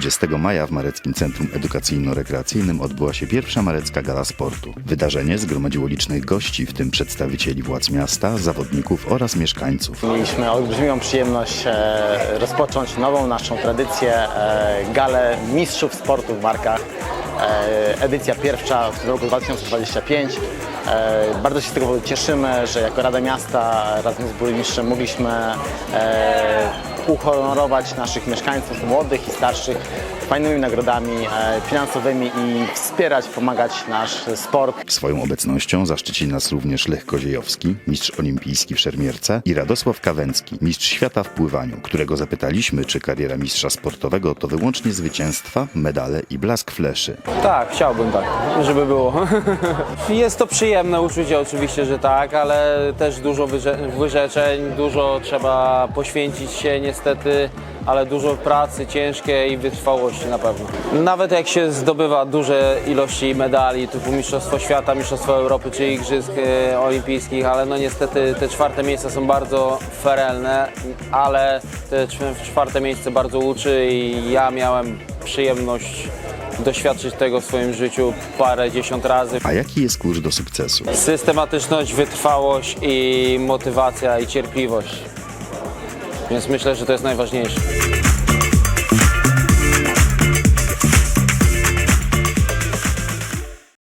20 maja w Mareckim Centrum Edukacyjno-Rekreacyjnym odbyła się pierwsza Marecka Gala Sportu. Wydarzenie zgromadziło licznych gości, w tym przedstawicieli władz miasta, zawodników oraz mieszkańców. Mieliśmy olbrzymią przyjemność e, rozpocząć nową naszą tradycję, e, galę mistrzów sportu w Markach. E, edycja pierwsza w roku 2025. E, bardzo się z tego powodu cieszymy, że jako Rada Miasta razem z burmistrzem mogliśmy e, uhonorować naszych mieszkańców młodych i starszych fajnymi nagrodami e, finansowymi i wspierać, pomagać nasz sport. Swoją obecnością zaszczycili nas również Lech Koziejowski, mistrz olimpijski w szermierce i Radosław Kawęcki, mistrz świata w pływaniu, którego zapytaliśmy, czy kariera mistrza sportowego to wyłącznie zwycięstwa, medale i blask fleszy. Tak, chciałbym tak, żeby było. Jest to przyjemne uczucie, oczywiście, że tak, ale też dużo wyrze- wyrzeczeń, dużo trzeba poświęcić się niestety, ale dużo pracy ciężkiej i wytrwałości na pewno. Nawet jak się zdobywa duże ilości medali, typu Mistrzostwo Świata, Mistrzostwo Europy czy Igrzysk e, Olimpijskich, ale no niestety te czwarte miejsca są bardzo ferelne, ale te czw- czwarte miejsce bardzo uczy i ja miałem przyjemność doświadczyć tego w swoim życiu parę dziesiąt razy. A jaki jest klucz do sukcesu? Systematyczność, wytrwałość i motywacja i cierpliwość. Więc myślę, że to jest najważniejsze.